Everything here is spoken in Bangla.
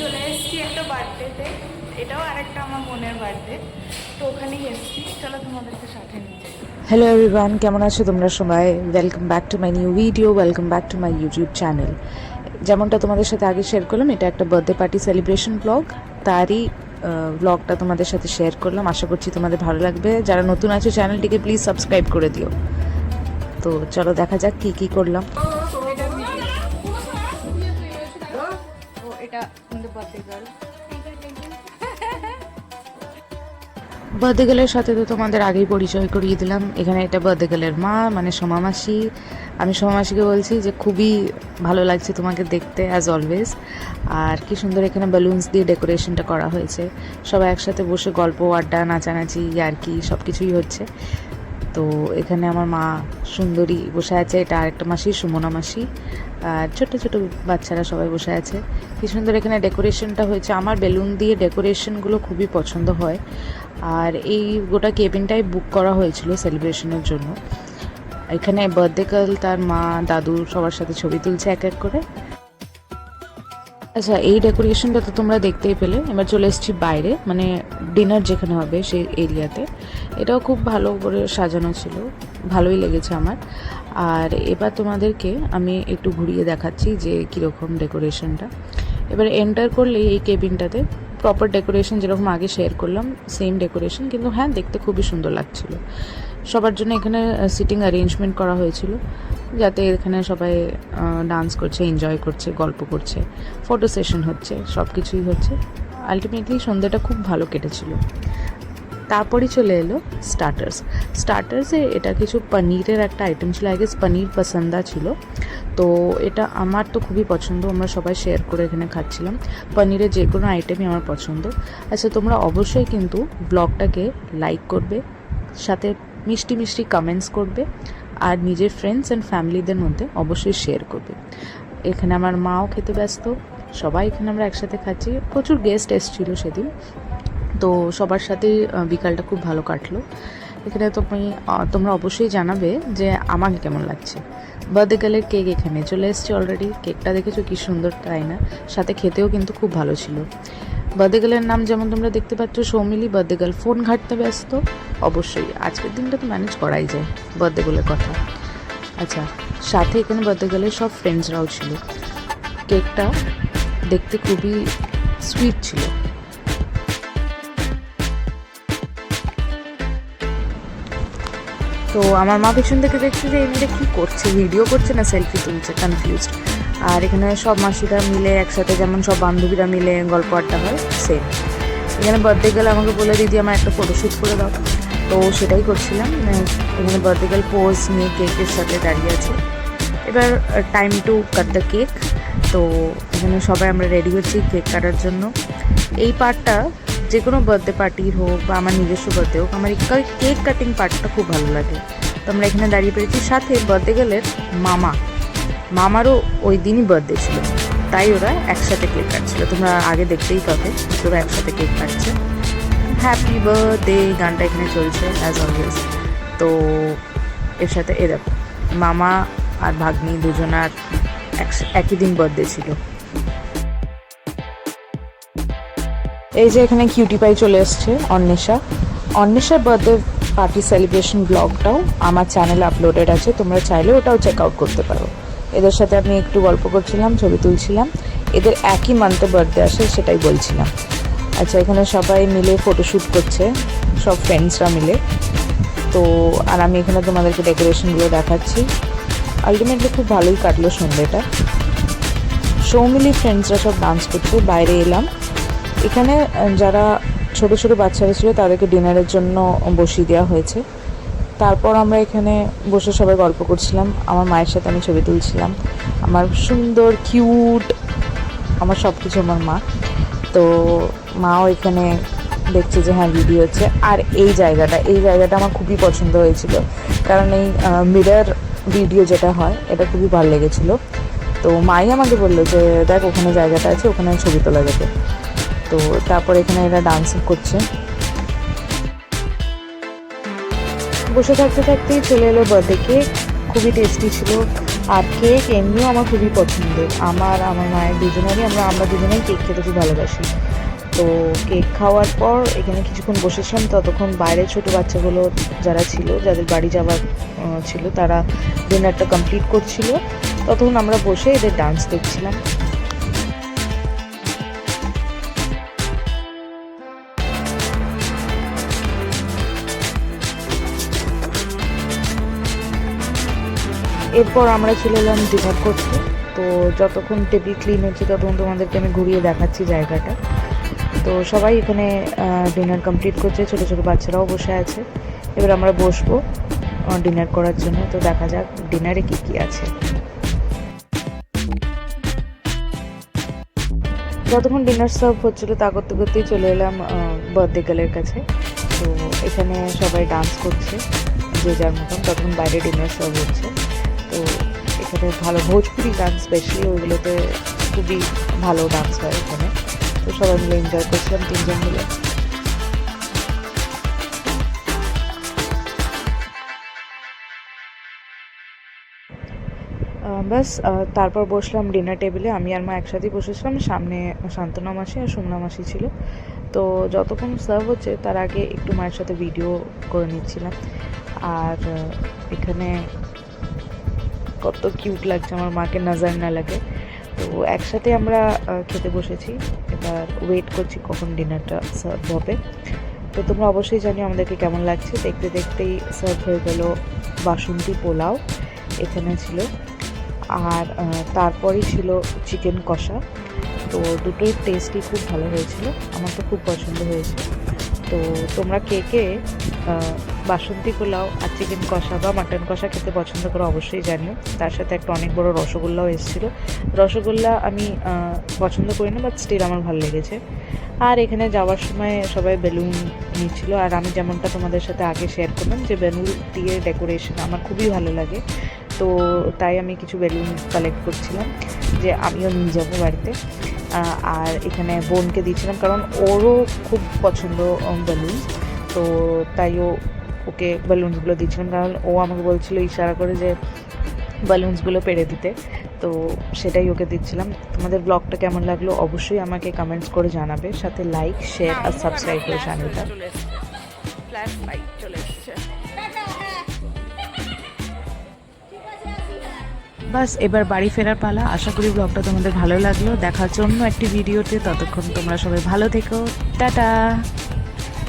চলে এসেছি একটা বার্থডেতে এটাও আরেকটা আমার বোনের বার্থডে তো ওখানেই এসেছি। চলো তোমাদেরকে সাথে নিয়ে হ্যালো এভরিওয়ান কেমন আছো তোমরা সবাই? Welcome back to my new video welcome back to my YouTube channel যেমনটা তোমাদের সাথে আগে শেয়ার করলাম এটা একটা বার্থডে পার্টি সেলিব্রেশন ব্লগ তারই ব্লগটা তোমাদের সাথে শেয়ার করলাম। আশা করছি তোমাদের ভালো লাগবে। যারা নতুন আছো চ্যানেলটিকে প্লিজ সাবস্ক্রাইব করে দিও। তো চলো দেখা যাক কী কী করলাম। এটা বার্থডে গার্ল বার্থডে গার্লের সাথে তো তোমাদের আগেই পরিচয় করিয়ে দিলাম। এখানে এটা বার্থডে গার্লের মা মানে সোমা মাসি। আমি সোমা মাসিকে বলছি যে খুবই ভালো লাগছে তোমাকে দেখতে অ্যাজ অলওয়েজ আর কি সুন্দর এখানে বেলুনস দিয়ে ডেকোরেশনটা করা হয়েছে। সবাই একসাথে বসে গল্প, আড্ডা, নাচানাচি আর কি সব কিছুই হচ্ছে। তো এখানে আমার মা সুন্দরী বসে আছে, এটা আরেকটা মাসি, সুমনা মাসি। আর ছোট ছোট বাচ্চারা সবাই বসে আছে। কি সুন্দর এখানে ডেকোরেশনটা হয়েছে। আমার বেলুন দিয়ে ডেকোরেশনগুলো খুবই পছন্দ হয়। আর এই গোটা কেবিনটাই বুক করা হয়েছিল সেলিব্রেশনের জন্য। এখানে বার্থডে গার্ল তার মা, দাদু সবার সাথে ছবি তুলছে এক এক করে। আচ্ছা এই ডেকোরেশনটা তো তোমরা দেখতেই পেলে। এবার চলে এসেছি বাইরে মানে ডিনার যেখানে হবে সেই এরিয়াতে এটাও খুব ভালো করে সাজানো ছিল, ভালোই লেগেছে আমার। আর এবার তোমাদেরকে আমি একটু ঘুরিয়ে দেখাচ্ছি যে কীরকম ডেকোরেশনটা এবার এন্টার করলেই এই কেবিনটাতে প্রপার ডেকোরেশন যেরকম আগে শেয়ার করলাম সেম ডেকোরেশন কিন্তু হ্যাঁ দেখতে খুবই সুন্দর লাগছিল। সবার জন্য এখানে সিটিং অ্যারেঞ্জমেন্ট করা হয়েছিল। যাতে এখানে সবাই ডান্স করছে এনজয় করছে, গল্প করছে ফটো সেশন হচ্ছে সব কিছুই হচ্ছে। আলটিমেটলি সন্ধ্যাটা খুব ভালো কেটেছিল। তারপরই চলে এলো স্টার্টার্স স্টার্টার্সে এটা কিছু পনিরের একটা আইটেম ছিল আই গেস পনির পসন্দা ছিল। তো এটা আমার তো খুবই পছন্দ, আমরা সবাই শেয়ার করে এখানে খাচ্ছিলাম। পনিরের যে কোনো আইটেমই আমার পছন্দ। আচ্ছা তোমরা অবশ্যই কিন্তু ব্লগটাকে লাইক করবে, সাথে মিষ্টি মিষ্টি কমেন্টস করবে। আর নিজের ফ্রেন্ডস অ্যান্ড ফ্যামিলিদের মধ্যে অবশ্যই শেয়ার করবে। এখানে আমার মাও খেতে ব্যস্ত সবাই এখানে আমরা একসাথে খাচ্ছি। প্রচুর গেস্ট এসেছিল সেদিন। তো সবার আহ, বিকালটা খুব ভালো কাটলো। এখানে তুমি তোমরা অবশ্যই জানাবে যে আমাকে কেমন লাগছে। বার্থডে গার্লের কেক এখানে চলে এসেছে অলরেডি কেকটা দেখেছ কি সুন্দর তাই না? সাথে খেতেও কিন্তু খুব ভালো ছিল। বার্থডে গার্লের নাম যেমন তোমরা দেখতে পাচ্ছ, সৌমিলি গার্ল ফোন ঘাটতে ব্যস্ত। অবশ্যই, আজকের দিনটা তো ম্যানেজ করাই যায় বার্থডে কথা। আচ্ছা সাথে এখানে বার্থডে গার্লের সব ফ্রেন্ডসরাও ছিল। কেকটা দেখতে খুবই সুইট ছিল। তো আমার মা পেছন থেকে দেখছে যে এই মেয়েটা কী করছে ভিডিও করছে না সেলফি তুলছে কনফিউজড আর এখানে সব মাসিরা মিলে একসাথে যেমন সব বান্ধবীরা মিলে গল্প আড্ডা হয় সেম এখানে বার্থডে গেলে আমাকে বলে, দিদি, আমার একটা ফটোশ্যুট করে দাও। তো সেটাই করছিলাম। এখানে বার্থডে গার্ল পোজ নিয়ে কেকের সাথে দাঁড়িয়ে আছে। এবার time to cut the cake তো এখানে সবাই আমরা রেডি হচ্ছি কেক কাটার জন্য। এই পার্টটা যে কোনো বার্থডে পার্টির হোক বা আমার নিজস্ব বার্থডে হোক, আমার এই কেক কাটিং পার্টটা খুব ভালো লাগে। তো আমরা এখানে দাঁড়িয়ে পেরেছি। সাথে বার্থডে গেলের মামা। মামারও ওই দিনই বার্থডে ছিল। তাই ওরা একসাথে কেক কাটছিল। তোমরা আগে দেখতেই পাবে ওরা একসাথে কেক কাটছে। হ্যাপি বার্থডে গানটা এখানে চলছে অ্যাজ অলওয়েজ তো এর সাথে, এ দেখো, মামা আর ভাগ্নি দুজনার একই দিন বার্থডে ছিল। এই যে এখানে কিউটি পাই চলে এসছে, অন্বেষা। অন্বেষার বার্থডে পার্টি সেলিব্রেশন ব্লগটাও আমার চ্যানেলে আপলোডেড আছে, তোমরা চাইলে ওটাও চেক আউট করতে পারো। এদের সাথে আমি একটু গল্প করছিলাম, ছবি তুলছিলাম। এদের একই মান্থে বার্থডে আসে, সেটাই বলছিলাম। আচ্ছা এখানে সবাই মিলে ফটোশ্যুট করছে, সব ফ্রেন্ডসরা মিলে। তো, আর আমি এখানে তোমাদেরকে ডেকোরেশনগুলো দেখাচ্ছি। আলটিমেটলি খুব ভালোই কাটলো সন্ধ্যেটা। সৌমিলি ফ্রেন্ডসরা সব ডান্স করছে, বাইরে এলাম। এখানে যারা ছোট ছোট বাচ্চারা ছিল তাদেরকে ডিনারের জন্য বসিয়ে দেওয়া হয়েছে। তারপর আমরা এখানে বসে সবাই গল্প করছিলাম। আমার মায়ের সাথে আমি ছবি তুলছিলাম। আমার সুন্দর কিউট আমার সব কিছু আমার মা। তো মাও এখানে দেখছে যে হ্যাঁ ভিডিও হচ্ছে। আর এই জায়গাটা এই জায়গাটা আমার খুবই পছন্দ হয়েছিল। কারণ এই মিরার ভিডিও যেটা হয়, এটা খুবই ভালো লেগেছিল। তো মাই আমাকে বলল যে, দেখ, ওখানে জায়গাটা আছে, ওখানে ছবি তোলা যাবে। তো তারপর এখানে এরা ডান্স করছে। বসে থাকতে থাকতেই চলে এলো বার্থডে কেক খুবই টেস্টি ছিল। আর কেক এমনিও আমার খুবই পছন্দের। আমার আমার মায়ের দুজনেরই, আমরা আমরা দুজনেই কেক খেতে খুব ভালোবাসি। তো কেক খাওয়ার পর এখানে কিছুক্ষণ বসেছিলাম। ততক্ষণ বাইরে ছোট বাচ্চাগুলো যারা ছিল, যাদের বাড়ি যাওয়ার ছিল, তারা ডিনারটা কমপ্লিট করছিল। ততক্ষণ আমরা বসে এদের ডান্স দেখছিলাম। এরপর আমরা চলে এলাম ডিনার করতে। তো যতক্ষণ টেবিল ক্লিন হচ্ছে, ততক্ষণ তোমাদেরকে আমি ঘুরিয়ে দেখাচ্ছি জায়গাটা। তো সবাই এখানে ডিনার কমপ্লিট করছে। ছোটো ছোটো বাচ্চারাও বসে আছে। এবার আমরা বসবো ডিনার করার জন্য। তো দেখা যাক ডিনারে কী কী আছে। যতক্ষণ ডিনার সার্ভ হচ্ছিল, তা করতে করতেই চলে এলাম বার্থডে গার্লের কাছে। তো এখানে সবাই ডান্স করছে, যে যার মতন তখন বাইরে ডিনার সার্ভ হচ্ছে। তো এখানে ভালো ভোজপুরি ডান্স স্পেশালি ওইগুলোতে খুবই ভালো ডান্স হয় এখানে। তো সবাই মিলে এনজয় করছিলাম, তিনজন মিলে। ব্যাস তারপর বসলাম ডিনার টেবিলে আমি আর মা একসাথেই বসেছিলাম, সামনে শান্তনা মাসি আর সুমনা মাসি ছিল। তো যতক্ষণ সার্ভ হচ্ছে, তার আগে একটু মায়ের সাথে ভিডিও করে নিচ্ছিলাম। আর এখানে কত কিউট লাগছে, আমার মাকে নজর না লাগে। তো একসাথে আমরা খেতে বসেছি। এবার ওয়েট করছি কখন ডিনারটা সার্ভ হবে। তো তোমরা অবশ্যই জানিও আমাদেরকে কেমন লাগছে। দেখতে দেখতেই সার্ভ হয়ে গেল বাসন্তী পোলাও, এখানে ছিল। আর তারপরেই ছিল চিকেন কষা। তো দুটোই টেস্টই খুব ভালো হয়েছিল। আমার তো খুব পছন্দ হয়েছে। তো তোমরা কে কে বাসন্তী পোলাও আর চিকেন কষা বা মাটন কষা খেতে পছন্দ করো অবশ্যই জানিও। তার সাথে একটা অনেক বড় রসগোল্লাও এসেছিল। রসগোল্লা আমি পছন্দ করি না বাট স্টিল আমার ভালো লেগেছে। আর এখানে যাওয়ার সময় সবাই বেলুন নিচ্ছিল আর আমি যেমনটা তোমাদের সাথে আগে শেয়ার করলাম যে বেলুন দিয়ে ডেকোরেশন আমার খুবই ভালো লাগে। তো তাই আমি কিছু বেলুন কালেক্ট করছিলাম যে আমিও নিয়ে যাব বাড়িতে। আর এখানে বোনকে দিয়েছিলাম কারণ ওরও খুব পছন্দ বেলুন। তো তাই ও ওকে বেলুনসগুলো দিচ্ছিলাম কারণ ও আমাকে বলছিল ইশারা করে যে বেলুনসগুলো পেরে দিতে। তো সেটাই ওকে দিচ্ছিলাম। তোমাদের ব্লগটা কেমন লাগল অবশ্যই আমাকে কমেন্টস করে জানাবে। সাথে লাইক শেয়ার আর সাবস্ক্রাইব করে চ্যানেলটা চলে এসছে বাস, এবার বাড়ি ফেরার পালা। আশা করি ব্লগটা তোমাদের ভালো লাগল। দেখার জন্য একটি ভিডিওতে ততক্ষণ তোমরা সবাই ভালো থেকো। টাটা!